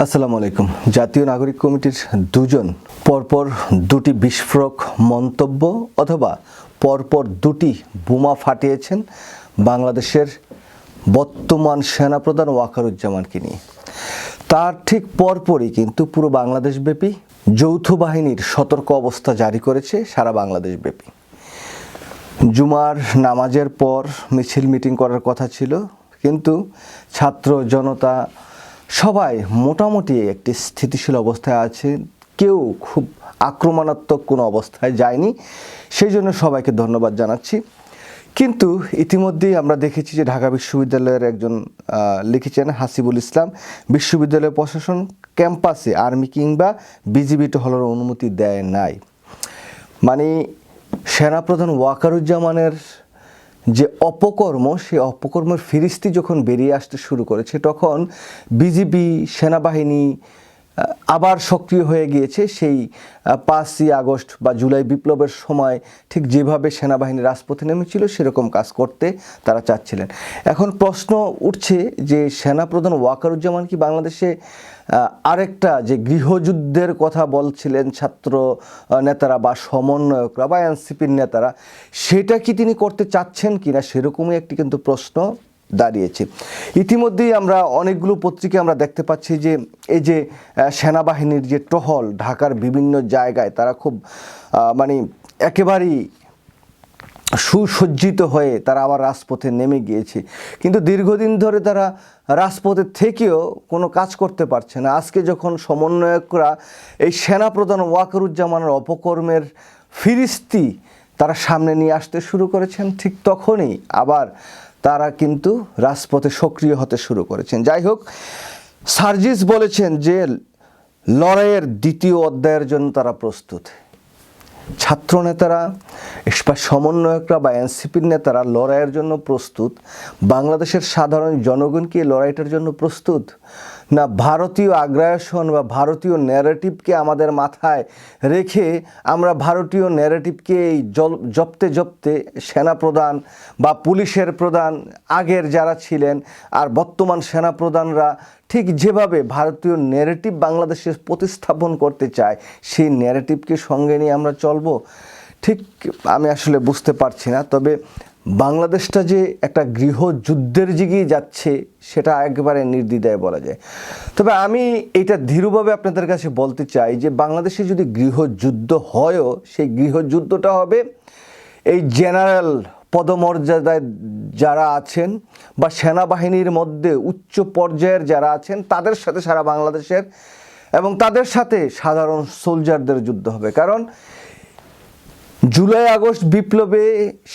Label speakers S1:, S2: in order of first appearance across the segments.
S1: আসসালামু আলাইকুম। জাতীয় নাগরিক কমিটির দুজন পরপর দুটি বিস্ফোরক মন্তব্য অথবা পরপর দুটি বোমা ফাটিয়েছেন বাংলাদেশের বর্তমান সেনাপ্রধান ওয়াকারুজ্জামানকে নিয়ে। তার ঠিক পরপরই কিন্তু পুরো বাংলাদেশব্যাপী যৌথ বাহিনীর সতর্ক অবস্থা জারি করেছে সারা বাংলাদেশব্যাপী। জুমার নামাজের পর মিছিল মিটিং করার কথা ছিল, কিন্তু ছাত্র জনতা সবাই মোটামুটি একটি স্থিতিশীল অবস্থায় আছে। কেউ খুব আক্রমণাত্মক কোনো অবস্থায় যায়নি। সেই জন্য সবাইকে ধন্যবাদ জানাচ্ছি। কিন্তু ইতিমধ্যেই আমরা দেখেছি যে ঢাকা বিশ্ববিদ্যালয়ের একজন লিখেছেন হাসিবুল ইসলাম বিশ্ববিদ্যালয় প্রশাসন ক্যাম্পাসে আর্মি কিংবা বিজিবি টহলের অনুমতি দেয় নাই। মানে সেনাপ্রধান ওয়াকারুজ্জামানের যে অপকর্ম সেই অপকর্মের ফিরিস্তি যখন বেরিয়ে আসতে শুরু করেছে তখন বিজিবি সেনাবাহিনী আবার সক্রিয় হয়ে গিয়েছে সেই পাঁচই আগস্ট বা জুলাই বিপ্লবের সময় ঠিক যেভাবে সেনাবাহিনী রাজপথে নেমেছিল সেরকম কাজ করতে তারা চাচ্ছিলেন। এখন প্রশ্ন উঠছে যে সেনাপ্রধান ওয়াকারুজ্জামান কি বাংলাদেশে আরেকটা যে গৃহযুদ্ধের কথা বলছিলেন ছাত্র নেতারা বা সমন্বয়করা বা এনসিপির নেতারা, সেটা কি তিনি করতে চাচ্ছেন কিনা সেরকমই একটি কিন্তু প্রশ্ন। দাঁড়িয়েছে। ইতিমধ্যেই আমরা অনেকগুলো পত্রিকা আমরা দেখতে পাচ্ছি যে, এই যে সেনাবাহিনীর যে টহল ঢাকার বিভিন্ন জায়গায় তারা খুব মানে একেবারেই সুসজ্জিত হয়ে তারা আবার রাজপথে নেমে গিয়েছে। কিন্তু দীর্ঘদিন ধরে তারা রাজপথে থেকেও কোনো কাজ করতে পারছে না। আজকে যখন সমন্বয়করা এই সেনাপ্রধান ওয়াকরুজ্জামানের অপকর্মের ফিরিস্তি তারা সামনে নিয়ে আসতে শুরু করেছেন, ঠিক তখনই আবার তারা কিন্তু রাজপথে সক্রিয় হতে শুরু করেছেন। যাই হোক সার্জিস বলেছেন যে লড়াইয়ের দ্বিতীয় অধ্যায়ের জন্য তারা প্রস্তুত। ছাত্র নেতারা বা সমন্বয়করা বা এনসিপির নেতারা লড়াইয়ের জন্য প্রস্তুত। বাংলাদেশের সাধারণ জনগণ কি লড়াইটার জন্য প্রস্তুত? না ভারতীয় আগ্রাসন বা ভারতীয় ন্যারেটিভকে আমাদের মাথায় রেখে আমরা ভারতীয় ন্যারেটিভকে এই জপতে জপতে সেনাপ্রধান বা পুলিশের প্রধান, আগের যারা ছিলেন আর বর্তমান সেনাপ্রধানরা ঠিক যেভাবে ভারতীয় ন্যারেটিভ বাংলাদেশে প্রতিস্থাপন করতে চায়, সেই ন্যারেটিভকে সঙ্গে নিয়ে আমরা চলবো, ঠিক আমি আসলে বুঝতে পারছি না। তবে বাংলাদেশটা যে একটা গৃহযুদ্ধের দিকে যাচ্ছে, সেটা একেবারে নির্দ্বিধায় বলা যায়। তবে আমি এটা ধীরভাবে আপনাদের কাছে বলতে চাই যে, বাংলাদেশে যদি গৃহযুদ্ধ হয়ও, সেই গৃহযুদ্ধটা হবে এই জেনারেল পদমর্যাদায় যারা আছেন বা সেনাবাহিনীর মধ্যে উচ্চ পর্যায়ের যারা আছেন, তাদের সাথে সারা বাংলাদেশের এবং তাদের সাথে সাধারণ সোলজারদের যুদ্ধ হবে। কারণ জুলাই, আগস্ট বিপ্লবে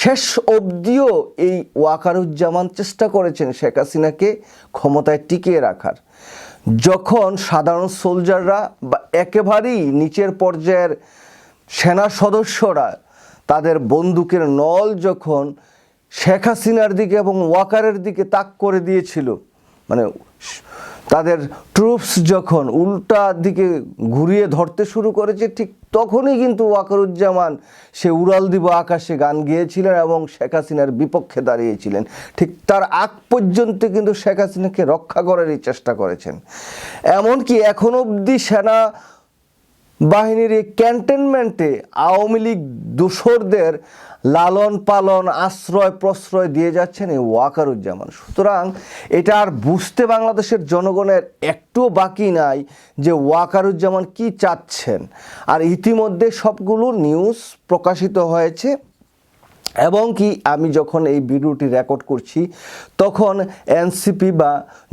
S1: শেষ অবধিও এই ওয়াকারুজ্জামান চেষ্টা করেছেন শেখ হাসিনাকে ক্ষমতায় টিকিয়ে রাখার। যখন সাধারণ সোলজাররা বা একেবারেই নিচের পর্যায়ের সেনা সদস্যরা তাদের বন্দুকের নল যখন শেখ হাসিনার দিকে এবং ওয়াকারের দিকে তাক করে দিয়েছিল মানে তাদের ট্রুপস যখন উল্টা দিকে ঘুরিয়ে ধরতে শুরু করেছে, ঠিক তখনই কিন্তু ওয়াকারুজ্জামান সে উড়াল দিব আকাশে গান গিয়েছিলেন এবং শেখ হাসিনার বিপক্ষে দাঁড়িয়েছিলেন। ঠিক তার আগ পর্যন্ত কিন্তু শেখ হাসিনাকে রক্ষা করারই চেষ্টা করেছেন। এমনকি এখন অবধি সেনা বাহিনীর এই ক্যান্টনমেন্টে আওয়ামী লীগ দোসরদের লালন পালন আশ্রয় প্রশ্রয় দিয়ে যাচ্ছেন এই ওয়াকারুজ্জামান। সুতরাং এটা আর বুঝতে বাংলাদেশের জনগণের একটু বাকি নাই যে ওয়াকারুজ্জামান কি চাচ্ছেন। আর ইতিমধ্যে সবগুলো নিউজ প্রকাশিত হয়েছে। এবং কি আমি যখন এই ভিডিওটি রেকর্ড করছি, তখন এনসিপি বা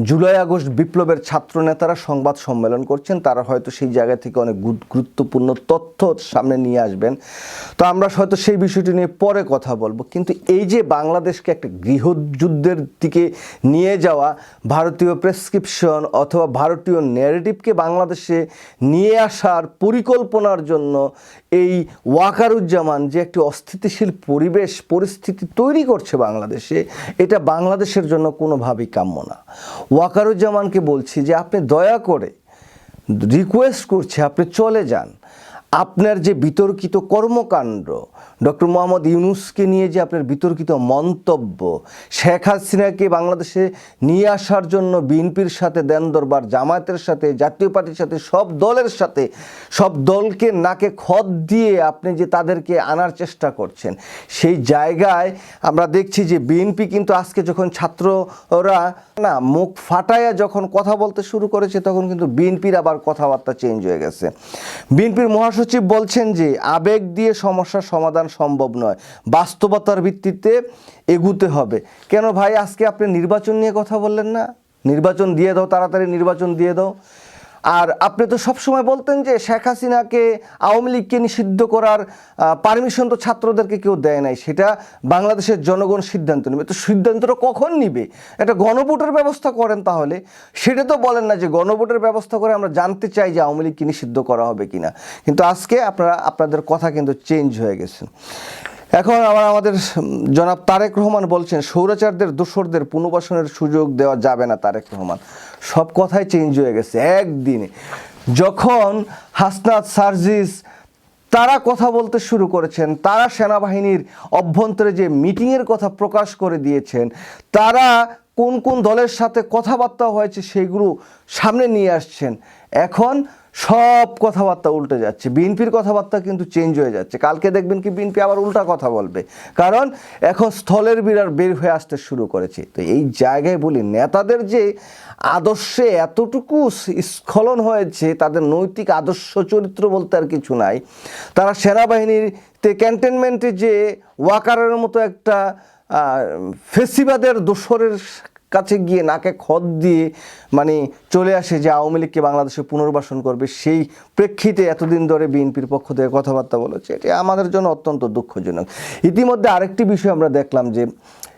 S1: জুলাই আগস্ট বিপ্লবের ছাত্র নেতারা সংবাদ সম্মেলন করছেন, তারা হয়তো সেই জায়গা থেকে অনেক গুরুত্বপূর্ণ তথ্য সামনে নিয়ে আসবেন। তো আমরা হয়তো সেই বিষয়টি নিয়ে পরে কথা বলব। কিন্তু এই যে বাংলাদেশকে একটা গৃহযুদ্ধের দিকে নিয়ে যাওয়া, ভারতীয় প্রেসক্রিপশন অথবা ভারতীয় ন্যারেটিভকে বাংলাদেশে নিয়ে আসার পরিকল্পনার জন্য এই ওয়াকারুজ্জামান যে একটি অস্থিতিশীল পরিবেশ পরিস্থিতি তৈরি করছে বাংলাদেশে, এটা বাংলাদেশের জন্য কোনোভাবেই কাম্য না। ওয়াকারুজ্জামানকে বলছি যে আপনি দয়া করে রিকোয়েস্ট করছে, আপনি চলে যান। আপনার যে বিতর্কিত কর্মকাণ্ড, ডক্টর মোহাম্মদ ইউনুসকে নিয়ে যে আপনার বিতর্কিত মন্তব্য, শেখ হাসিনাকে বাংলাদেশে নিয়ে আসার জন্য বিএনপির সাথে দেন দরবার জামায়াতের সাথে, জাতীয় পার্টির সাথে, সব দলের সাথে, সব দলকে নাকে খদ দিয়ে আপনি যে তাদেরকে আনার চেষ্টা করছেন, সেই জায়গায় আমরা দেখছি যে বিএনপি কিন্তু আজকে যখন ছাত্ররা না মুখ ফাটায়া যখন কথা বলতে শুরু করেছে, তখন কিন্তু বিএনপির আবার কথাবার্তা চেঞ্জ হয়ে গেছে। বিএনপির মহাসচিব বলছেন যে, আবেগ দিয়ে সমস্যার সমাধান সম্ভব নয়। বাস্তবতার ভিত্তিতে এগুতে হবে। কেন ভাই, আজকে আপনি নির্বাচন নিয়ে কথা বললেন না? নির্বাচন দিয়ে দাও, তাড়াতাড়ি নির্বাচন দিয়ে দাও। আর আপনি তো সবসময় বলতেন যে শেখ হাসিনাকে আওয়ামী লীগকে নিষিদ্ধ করার পারমিশন তো ছাত্রদেরকে কেউ দেয় নাই। সেটা বাংলাদেশের জনগণ সিদ্ধান্ত নেবে। তো সিদ্ধান্তটা কখন নিবে? একটা গণভোটের ব্যবস্থা করেন তাহলে। সেটা তো বলেন না যে গণভোটের ব্যবস্থা করে আমরা জানতে চাই যে আওয়ামী লীগকে নিষিদ্ধ করা হবে কিনা। কিন্তু আজকে আপনারা, আপনাদের কথা কিন্তু চেঞ্জ হয়ে গেছে। এখন আবার আমাদের জনাব তারেক রহমান বলছেন সৌরাচারদের দোসরদের পুনর্বাসনের সুযোগ দেওয়া যাবে না তারেক রহমান। সব কথাই চেঞ্জ হয়ে গেছে একদিনে। যখন হাসনাত, সার্জিস, তারা কথা বলতে শুরু করেছেন, তারা সেনাবাহিনীর অভ্যন্তরে যে মিটিংয়ের কথা প্রকাশ করে দিয়েছেন, তারা কোন কোন দলের সাথে কথাবার্তা হয়েছে সেগুলো সামনে নিয়ে আসছেন। এখন সব কথাবার্তা উল্টে যাচ্ছে। বিএনপির কথাবার্তা কিন্তু চেঞ্জ হয়ে যাচ্ছে। কালকে দেখবেন কি বিএনপি আবার উল্টা কথা বলবে। কারণ এখন স্থলের বিরার বের হয়ে আসতে শুরু করেছে। তো এই জায়গায় বলি, নেতাদের যে আদর্শে এতটুকু স্খলন হয়েছে, তাদের নৈতিক আদর্শ চরিত্র বলতে আর কিছু নাই। তারা সেনাবাহিনীতে ক্যান্টনমেন্টে যে ওয়াকারের মতো একটা ফেসিবাদের দোসরের কাছে গিয়ে নাকে খদ দিয়ে মানে চলে আসে যে আওয়ামী লীগকে বাংলাদেশে পুনর্বাসন করবে, সেই প্রেক্ষিতে এতদিন ধরে বিএনপির পক্ষ থেকে কথাবার্তা বলেছে। এটি আমাদের জন্য অত্যন্ত দুঃখজনক। ইতিমধ্যে আরেকটি বিষয় আমরা দেখলাম যে,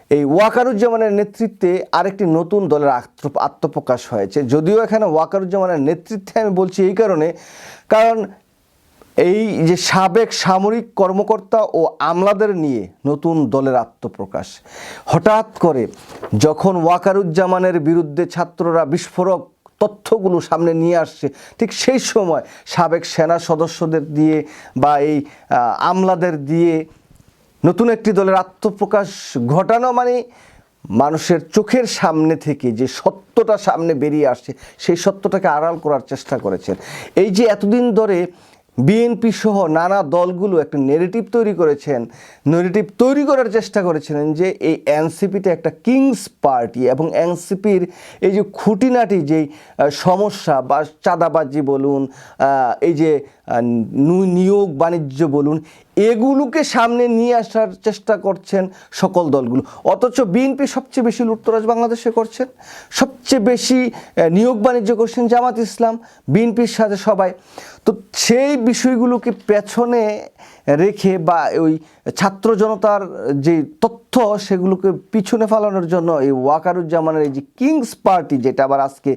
S1: এই ওয়াকারুজ্জামানের নেতৃত্বে আরেকটি নতুন দলের আত্ম- আত্মপ্রকাশ হয়েছে। যদিও এখানে ওয়াকারুজ্জামানের নেতৃত্বে আমি বলছি এই কারণে, কারণ এই যে সাবেক সামরিক কর্মকর্তা ও আমলাদের নিয়ে নতুন দলের আত্মপ্রকাশ। হঠাৎ করে যখন ওয়াকারুজ্জামানের বিরুদ্ধে ছাত্ররা বিস্ফোরক তথ্যগুলো সামনে নিয়ে আসছে, ঠিক সেই সময় সাবেক সেনা সদস্যদের দিয়ে বা এই আমলাদের দিয়ে নতুন একটি দলের আত্মপ্রকাশ ঘটানো মানে মানুষের চোখের সামনে থেকে যে সত্যটা সামনে বেরিয়ে আসছে, সেই সত্যটাকে আড়াল করার চেষ্টা করেছেন। এই যে এতদিন ধরে বিএনপি সহ নানা দলগুলো একটা নেগেটিভ তৈরি করেছেন। নেগেটিভ তৈরি করার চেষ্টা করেছিলেন যে এই এনসিপিটা একটা কিংস পার্টি এবং এনসিপির এই যে খুঁটিনাটি, যেই সমস্যা বা চাঁদাবাজি বলুন এই যে নিয়োগ বাণিজ্য বলুন, এগুলোকে সামনে নিয়ে আসার চেষ্টা করছেন সকল দলগুলো। অথচ বিএনপি সবচেয়ে বেশি লুটতরাজ বাংলাদেশে করছেন, সবচেয়ে বেশি নিয়োগ বাণিজ্য করছেন জামাত ইসলাম, বিএনপির সাথে সবাই। তো সেই বিষয়গুলোকে পেছনে রেখে বা ওই ছাত্র জনতার যে তথ্য সেগুলোকে পিছনে ফালানোর জন্য এই ওয়াকারুজ্জামানের এই যে কিংস পার্টি যেটা আবার আজকে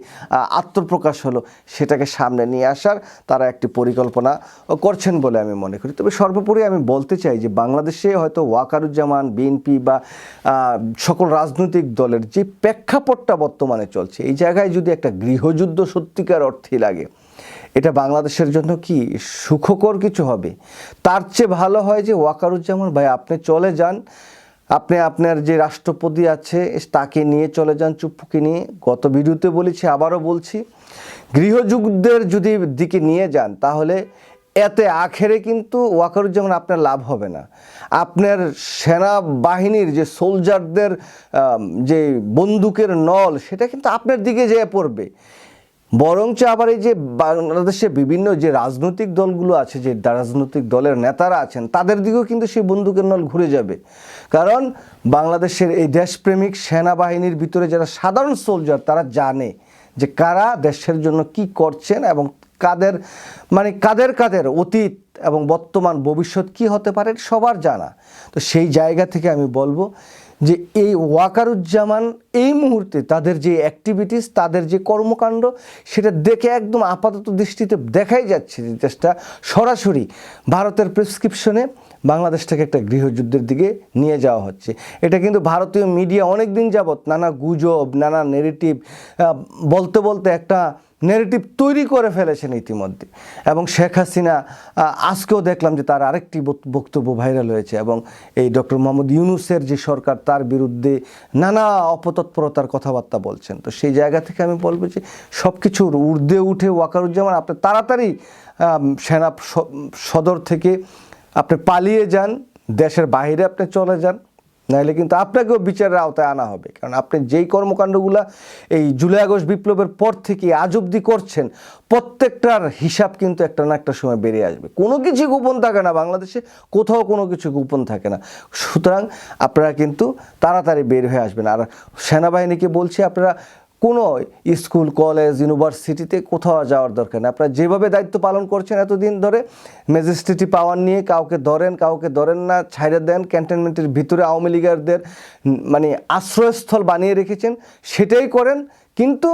S1: আত্মপ্রকাশ হলো, সেটাকে সামনে নিয়ে আসার তারা একটি পরিকল্পনা করছেন বলে আমি মনে করি। তবে সর্বোপরি আমি বলতে চাই যে বাংলাদেশে হয়তো ওয়াকারুজ্জামান, বিএনপি বা সকল রাজনৈতিক দলের যে প্রেক্ষাপটটা বর্তমানে চলছে, এই জায়গায় যদি একটা গৃহযুদ্ধ সত্যিকার অর্থে লাগে এটা বাংলাদেশের জন্য কি সুখকর কিছু হবে? তার চেয়ে ভালো হয় যে ওয়াকারুজ্জামান ভাই, আপনি চলে যান। আপনি আপনার যে রাষ্ট্রপতি আছে, তাকে নিয়ে চলে যান চুপ্পুকে নিয়ে। গত ভিডিওতে বলেছি, আবারও বলছি গৃহযুগদের যদি দিকে নিয়ে যান, তাহলে এতে আখেরে কিন্তু ওয়াকারুজ্জামান আপনার লাভ হবে না। আপনার সেনাবাহিনীর যে সোলজারদের যে বন্দুকের নল, সেটা কিন্তু আপনার দিকে যেয়ে পড়বে। বরঞ্চ আবার এই যে বাংলাদেশে বিভিন্ন যে রাজনৈতিক দলগুলো আছে, যে রাজনৈতিক দলের নেতারা আছেন, তাদের দিকেও কিন্তু সেই বন্দুকের নল ঘুরে যাবে। কারণ বাংলাদেশের এই দেশপ্রেমিক সেনাবাহিনীর ভিতরে যারা সাধারণ সোলজার তারা জানে যে কারা দেশের জন্য কি করছেন এবং কাদের মানে কাদের কাদের অতীত এবং বর্তমান ভবিষ্যৎ কি হতে পারে, সবার জানা। তো সেই জায়গা থেকে আমি বলব যে এই ওয়াকারুজ্জামান এই মুহূর্তে তাদের যে অ্যাক্টিভিটিস তাদের যে কর্মকাণ্ড, সেটা দেখে একদম আপাতত দৃষ্টিতে দেখাই যাচ্ছে যে দেশটা সরাসরি ভারতের প্রেসক্রিপশনে বাংলাদেশটাকে একটা গৃহযুদ্ধের দিকে নিয়ে যাওয়া হচ্ছে। এটা কিন্তু ভারতীয় মিডিয়া অনেক দিন যাবৎ নানা গুজব, নানা নেগেটিভ বলতে বলতে একটা নেগেটিভ তৈরি করে ফেলেছেন ইতিমধ্যে। এবং শেখ হাসিনা আজকেও দেখলাম যে তার আরেকটি বক্তব্য ভাইরাল হয়েছে এবং এই ডক্টর মোহাম্মদ ইউনুসের যে সরকার, তার বিরুদ্ধে নানা অপতৎপরতার কথাবার্তা বলছেন। তো সেই জায়গা থেকে আমি বলব যে সব কিছুর ঊর্ধ্বে উঠে ওয়াকারুজ্জামান, আপনি তাড়াতাড়ি সেনা সদর থেকে আপনি পালিয়ে যান, দেশের বাইরে আপনি চলে যান। নাহলে কিন্তু আপনাকেও বিচারের আওতায় আনা হবে। কারণ আপনি যেই কর্মকাণ্ডগুলো এই জুলাই আগস্ট বিপ্লবের পর থেকে আজ অব্দি করছেন, প্রত্যেকটার হিসাব কিন্তু একটা না একটা সময় বেরিয়ে আসবে। কোনো কিছু গোপন থাকে না বাংলাদেশে, কোথাও কোনো কিছু গোপন থাকে না। সুতরাং আপনারা কিন্তু তাড়াতাড়ি বের হয়ে আসবেন। আর সেনাবাহিনীকে বলছি, আপনারা কোনো স্কুল, কলেজ, ইউনিভার্সিটিতে কোথাও যাওয়ার দরকার নেই। আপনারা যেভাবে দায়িত্ব পালন করছেন এতদিন ধরে, ম্যাজিস্ট্রেটি পাওয়ার নিয়ে কাউকে ধরেন কাউকে ধরেন না, ছাইড়ে দেন, ক্যান্টনমেন্টের ভিতরে আওয়ামী লীগারদের মানে আশ্রয়স্থল বানিয়ে রেখেছেন, সেটাই করেন। কিন্তু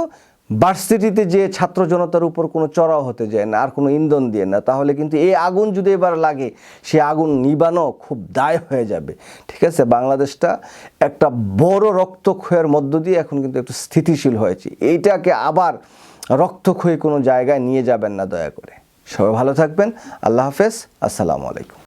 S1: ভার্সিটিতে যে ছাত্র জনতার উপর কোনো চড়াও হতে যায় না, আর কোনো ইন্ধন দিয়ে না, তাহলে কিন্তু এই আগুন যদি এবার লাগে, সে আগুন নিবানো খুব দায় হয়ে যাবে। ঠিক আছে? বাংলাদেশটা একটা বড় রক্তক্ষয়ের মধ্য দিয়ে এখন কিন্তু একটু স্থিতিশীল হয়েছে। এইটাকে আবার রক্তক্ষয়ী কোনো জায়গায় নিয়ে যাবেন না, দয়া করে। সবাই ভালো থাকবেন। আল্লাহ হাফেজ। আসসালামু আলাইকুম।